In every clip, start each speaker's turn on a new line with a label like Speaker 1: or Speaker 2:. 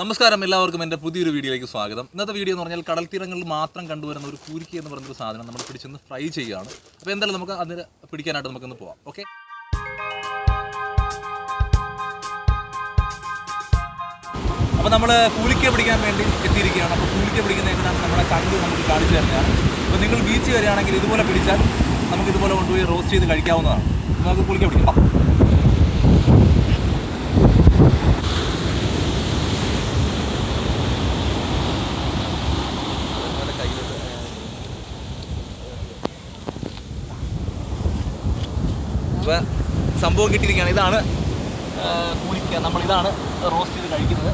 Speaker 1: നമസ്കാരം എല്ലാവർക്കും എന്റെ പുതിയൊരു വീഡിയോയിലേക്ക് സ്വാഗതം. ഇന്നത്തെ വീഡിയോ എന്ന് പറഞ്ഞാൽ കടൽ തീരങ്ങളിൽ മാത്രം കണ്ടുവരുന്ന ഒരു കൂരിക്ക എന്ന് പറയുന്ന ഒരു സാധനം നമ്മൾ പിടിച്ചൊന്ന് ഫ്രൈ ചെയ്യുകയാണ്. അപ്പോൾ എന്തായാലും നമുക്ക് അതിന് പിടിക്കാനായിട്ട് നമുക്കൊന്ന് പോവാം. ഓക്കെ? അപ്പോൾ നമ്മൾ കൂലിക്ക പിടിക്കാൻ വേണ്ടി എത്തിയിരിക്കുകയാണ്. അപ്പോൾ കൂലിക്ക പിടിക്കുന്ന എങ്ങനെയാണ് നമ്മുടെ കണ്ട് നമുക്ക് കാണിച്ചു തരുന്നതാണ്. അപ്പോൾ നിങ്ങൾ ബീച്ച് വരികയാണെങ്കിൽ ഇതുപോലെ പിടിച്ചാൽ നമുക്ക് ഇതുപോലെ കൊണ്ടുപോയി റോസ്റ്റ് ചെയ്ത് കഴിക്കാവുന്നതാണ്. നമുക്ക് കൂലിക്ക പിടിക്കാം. അപ്പോൾ സംഭവം കിട്ടിയിരിക്കുകയാണ്. ഇതാണ് കൂലിക്ക. നമ്മളിതാണ് റോസ്റ്റ് ചെയ്ത് കഴിക്കുന്നത്.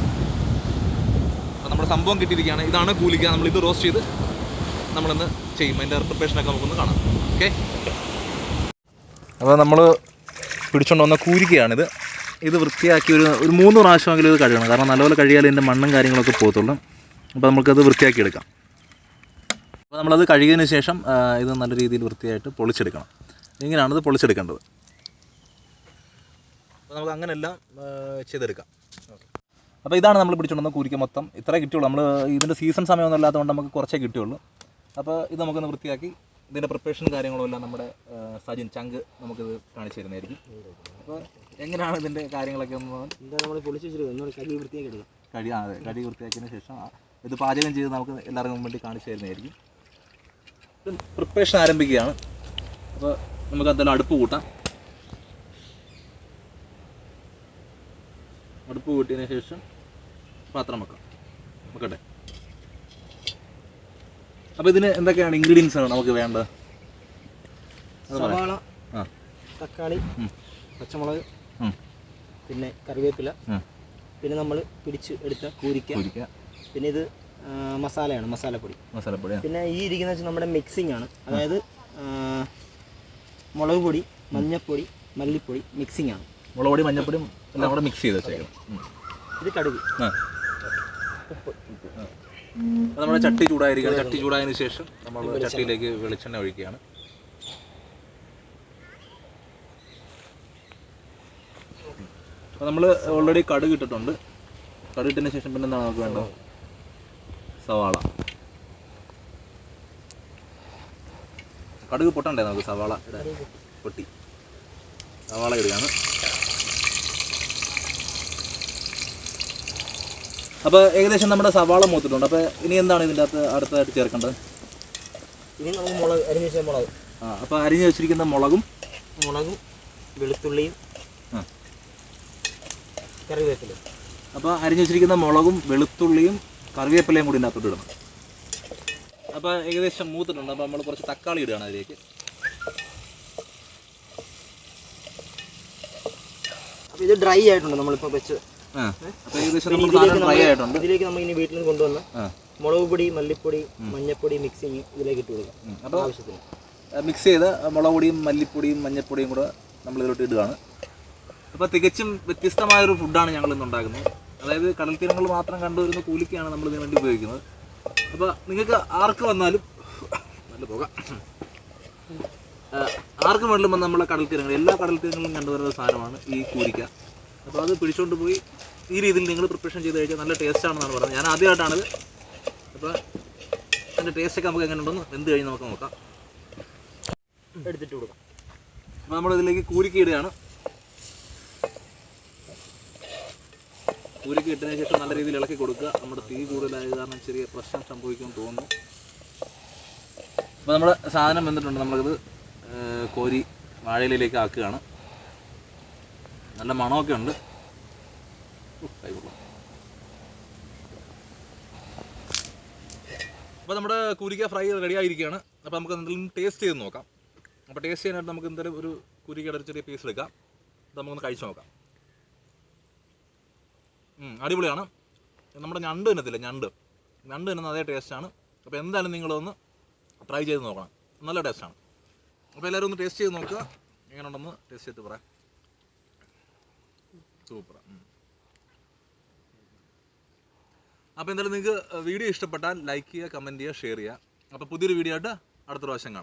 Speaker 1: അപ്പോൾ നമ്മുടെ സംഭവം കിട്ടിയിരിക്കുകയാണ്. ഇതാണ് കൂലിക്ക. നമ്മളിത് റോസ്റ്റ് ചെയ്ത് നമ്മളിന്ന് ചെയ്യും. അതിന്റെ പ്രിപ്പറേഷനൊക്കെ നമുക്കൊന്ന് കാണാം. ഓക്കെ അപ്പോൾ നമ്മൾ പിടിച്ചുകൊണ്ട് വന്ന കൂലിക്കയാണിത്. ഇത് വൃത്തിയാക്കി ഒരു ഒരു മൂന്ന് പ്രാവശ്യമെങ്കിലും ഇത് കഴുകണം. കാരണം നല്ലപോലെ കഴുകിയാൽ ഇതിന്റെ മണ്ണും കാര്യങ്ങളൊക്കെ പോകത്തുള്ളൂ. അപ്പോൾ നമുക്കത് വൃത്തിയാക്കി എടുക്കാം അപ്പോൾ നമ്മളത് കഴുകിയതിന് ശേഷം ഇത് നല്ല രീതിയിൽ വൃത്തിയായിട്ട് പൊളിച്ചെടുക്കണം. ഇങ്ങനെയാണ് ഇത് പൊളിച്ചെടുക്കേണ്ടത്. അപ്പോൾ നമുക്ക് അങ്ങനെല്ലാം ചെയ്തെടുക്കാം. ചെയ്തെടുക്കാം അപ്പോൾ ഇതാണ് നമ്മൾ പിടിച്ചുകൊണ്ടുവന്ന കൂരിക്ക മൊത്തം. ഇത്രേ കിട്ടിയുള്ളൂ. നമ്മൾ ഇതിന്റെ സീസൺ സമയമൊന്നും ഇല്ലാത്തതുകൊണ്ട് നമുക്ക് കുറച്ചേ കിട്ടിയുള്ളൂ. അപ്പോൾ ഇത് നമുക്കൊന്ന് വൃത്തിയാക്കി ഇതിന്റെ പ്രിപ്പറേഷൻ കാര്യങ്ങളും എല്ലാം നമ്മുടെ സജിൻ ചങ്ക് നമുക്കിത് കാണിച്ചു തരുന്നതായിരിക്കും അപ്പോൾ എങ്ങനെയാണ് ഇതിന്റെ കാര്യങ്ങളൊക്കെ ഒന്ന്
Speaker 2: എന്താ നമ്മൾ പൊളിച്ച് വൃത്തിയാക്കി എടുക്കാം.
Speaker 1: കഴി ആ അതെ. കടി വൃത്തിയാക്കിയതിന് ശേഷം ഇത് പാചകം ചെയ്ത് നമുക്ക് എല്ലാവർക്കും വേണ്ടി കാണിച്ചു തരുന്നതായിരിക്കും. പ്രിപ്പറേഷൻ ആരംഭിക്കുകയാണ്. അപ്പോൾ നമുക്ക് എന്തായാലും അടുപ്പ് കൂട്ടാം. അടുപ്പ് കൂട്ടിയതിന് ശേഷം പാത്രം വെക്കാം. വെക്കട്ടെ. അപ്പോൾ ഇതിന് എന്തൊക്കെയാണ് ഇൻഗ്രീഡിയൻസ് ആണ് നമുക്ക് വേണ്ടത്?
Speaker 2: സവാള. തക്കാളി. പച്ചമുളക് പിന്നെ കറിവേപ്പില പിന്നെ നമ്മൾ പിടിച്ച് എടുത്ത കൂരിക്ക പിന്നെ ഇത് മസാലയാണ് മസാലപ്പൊടി.
Speaker 1: മസാലപ്പൊടി
Speaker 2: പിന്നെ ഈ ഇരിക്കുന്ന വെച്ചാൽ നമ്മുടെ മിക്സിംഗ് ആണ്. അതായത് മുളക് പൊടി മഞ്ഞൾപ്പൊടി മല്ലിപ്പൊടി മിക്സിംഗ് ആണ്.
Speaker 1: മുളക് പൊടി മഞ്ഞപ്പൊടിയും എല്ലാം കൂടെ മിക്സ് ചെയ്ത് വെച്ചേക്കണം ഉം.
Speaker 2: ഇത് കടുക്.
Speaker 1: ആ.
Speaker 2: ഉപ്പ്
Speaker 1: നമ്മുടെ ചട്ടി ചൂടായിരിക്കണം. ചട്ടി ചൂടായതിനു ശേഷം നമ്മൾ ചട്ടിയിലേക്ക് വെളിച്ചെണ്ണ ഒഴിക്കുകയാണ്. അപ്പോൾ നമ്മൾ ഓൾറെഡി കടുക് ഇട്ടിട്ടുണ്ട്. കടുക് ഇട്ടതിന് ശേഷം പിന്നെ എന്താണ് നമുക്ക് വേണ്ടത്? സവാള. കടുക് പൊട്ടണ്ടേ നമുക്ക് സവാള പൊട്ടി? സവാള ഇടുകയാണ്. അപ്പോൾ ഏകദേശം നമ്മുടെ സവാള മൂത്തിട്ടുണ്ട്. അപ്പോൾ ഇനി എന്താണ് ഇതിന്റെ അകത്ത് അടുത്തതായിട്ട് ചേർക്കേണ്ടത്?
Speaker 2: ഇനി നമുക്ക് മുളക് അരിഞ്ഞ് വെച്ച മുളക്.
Speaker 1: ആ അപ്പോൾ അരിഞ്ഞ് വെച്ചിരിക്കുന്ന മുളകും
Speaker 2: മുളകും വെളുത്തുള്ളിയും കറിവേപ്പില
Speaker 1: അപ്പോൾ അരിഞ്ഞ് വെച്ചിരിക്കുന്ന മുളകും വെളുത്തുള്ളിയും കറിവേപ്പിലയും കൂടി ഇതിനകത്തോട്ട് ഇടണം. അപ്പോൾ ഏകദേശം മൂത്തിട്ടുണ്ട്. അപ്പോൾ നമ്മൾ കുറച്ച് തക്കാളി ഇടുകയാണ് അതിലേക്ക്.
Speaker 2: അപ്പോൾ ഇത് ഡ്രൈ ആയിട്ടുണ്ട്. നമ്മളിപ്പോൾ വെച്ച് ഇതിലേക്ക് നമ്മൾ- ഇനി വീട്ടിൽ നിന്ന് കൊണ്ടുവന്ന മുളക് പൊടി മല്ലിപ്പൊടി മഞ്ഞപ്പൊടി മിക്സിങ് ഇതിലേക്ക് ഇട്ട് കൊടുക്കാം.
Speaker 1: അപ്പോൾ
Speaker 2: ആവശ്യത്തിന്.
Speaker 1: മിക്സ് ചെയ്ത് മുളക് പൊടിയും മല്ലിപ്പൊടിയും മഞ്ഞപ്പൊടിയും കൂടെ നമ്മൾ ഇതിലോട്ട് ഇടുകയാണ്. അപ്പോൾ തികച്ചും വ്യത്യസ്തമായ ഒരു ഫുഡാണ് ഞങ്ങൾ ഇന്ന് ഉണ്ടാക്കുന്നത്. അതായത് കടൽ തീരങ്ങൾ മാത്രം കണ്ടുവരുന്ന കൂലിക്കാണ് നമ്മൾ ഇതിനു വേണ്ടി ഉപയോഗിക്കുന്നത്. അപ്പോൾ നിങ്ങൾക്ക് ആർക്ക് വന്നാലും നല്ല പോകാം. ആർക്കും വേണമെങ്കിലും നമ്മളെ കടൽ തീരങ്ങൾ എല്ലാ കടൽ തീരങ്ങളിലും കണ്ടുവരുന്ന സാധനമാണ് ഈ കൂലിക്ക. അപ്പോൾ അത് പിടിച്ചുകൊണ്ട് പോയി. ഈ രീതിയിൽ നിങ്ങൾ പ്രിപ്പറേഷൻ ചെയ്ത് കഴിച്ചാൽ നല്ല ടേസ്റ്റ് ആണെന്നാണ് പറയുന്നത്. ഞാൻ ആദ്യമായിട്ടാണിത് അപ്പോൾ അതിന്റെ ടേസ്റ്റൊക്കെ നമുക്ക് എങ്ങനെ ഉണ്ടെന്ന് എന്ത് കഴിഞ്ഞ് നമുക്ക് നോക്കാം.
Speaker 2: എടുത്തിട്ട് കൊടുക്കാം.
Speaker 1: അപ്പോൾ നമ്മളിതിലേക്ക് കൂരിക്ക ഇടുകയാണ്. കൂരിക്ക ഇട്ടതിന് ശേഷം നല്ല രീതിയിൽ ഇളക്കി കൊടുക്കുക. നമ്മുടെ തീ കൂടുതലായത് കാരണം ചെറിയ പ്രശ്നം സംഭവിക്കുമെന്ന് തോന്നുന്നു. അപ്പോൾ നമ്മുടെ സാധനം വന്നിട്ടുണ്ട് നമ്മളിത് കോരി വാഴയിലേക്ക് ആക്കുകയാണ്. നല്ല മണമൊക്കെ ഉണ്ട്. അപ്പോൾ നമ്മുടെ കുരിക്ക ഫ്രൈ റെഡി ആയിരിക്കുകയാണ്. അപ്പോൾ നമുക്ക് എന്തെങ്കിലും ടേസ്റ്റ് ചെയ്ത് നോക്കാം. അപ്പോൾ ടേസ്റ്റ് ചെയ്യാനായിട്ട് നമുക്ക് എന്തെങ്കിലും ഒരു കുരുക്കയുടെ ഒരു ചെറിയ പീസ് എടുക്കാം. ഇത് നമുക്കൊന്ന് കഴിച്ച് നോക്കാം. അടിപൊളിയാണ്. നമ്മുടെ ഞണ്ട് തിന്നത്തില്ല? ഞണ്ട്. ഞണ്ട് തന്നെ അതേ ടേസ്റ്റാണ് അപ്പോൾ എന്തായാലും നിങ്ങളൊന്ന് ട്രൈ ചെയ്ത് നോക്കണം. നല്ല ടേസ്റ്റാണ് അപ്പോൾ എല്ലാവരും ഒന്ന് ടേസ്റ്റ് ചെയ്ത് നോക്കുക. എങ്ങനെയുണ്ടെന്ന് ടേസ്റ്റ് ചെയ്ത് പറയാം സൂപ്പർ അപ്പോൾ എന്തായാലും നിങ്ങൾക്ക് വീഡിയോ ഇഷ്ടപ്പെട്ടാൽ ലൈക്ക് ചെയ്യുക കമന്റ് ചെയ്യുക ഷെയർ ചെയ്യുക. അപ്പോൾ പുതിയൊരു വീഡിയോ ആയിട്ട് അടുത്ത പ്രാവശ്യം കാണാം.